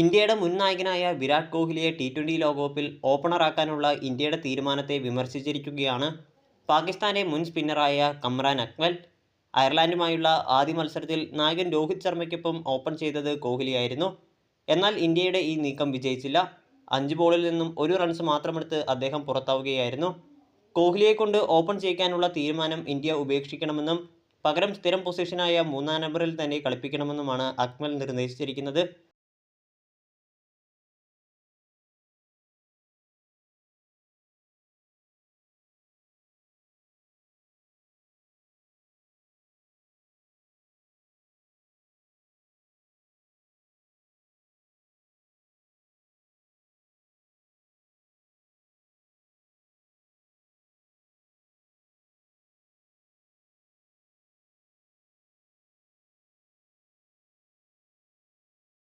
ഇന്ത്യയുടെ മുൻ നായകനായ വിരാട് കോഹ്ലിയെ ടി ട്വന്റി ലോകകപ്പിൽ ഓപ്പണറാക്കാനുള്ള ഇന്ത്യയുടെ തീരുമാനത്തെ വിമർശിച്ചിരിക്കുകയാണ് പാകിസ്ഥാന്റെ മുൻ സ്പിന്നറായ കമ്രാൻ അക്മൽ. അയർലാൻഡുമായുള്ള ആദ്യ മത്സരത്തിൽ നായകൻ രോഹിത് ശർമ്മയ്ക്കൊപ്പം ഓപ്പൺ ചെയ്തത് കോഹ്ലിയായിരുന്നു. എന്നാൽ ഇന്ത്യയുടെ ഈ നീക്കം വിജയിച്ചില്ല. അഞ്ച് ബോളിൽ നിന്നും ഒരു റൺസ് മാത്രമെടുത്ത് അദ്ദേഹം പുറത്താവുകയായിരുന്നു. കോഹ്ലിയെ കൊണ്ട് ഓപ്പൺ ചെയ്യിക്കാനുള്ള തീരുമാനം ഇന്ത്യ ഉപേക്ഷിക്കണമെന്നും പകരം സ്ഥിരം പൊസിഷനായ മൂന്നാം നമ്പറിൽ തന്നെ കളിപ്പിക്കണമെന്നുമാണ് അക്മൽ നിർദ്ദേശിച്ചിരിക്കുന്നത്.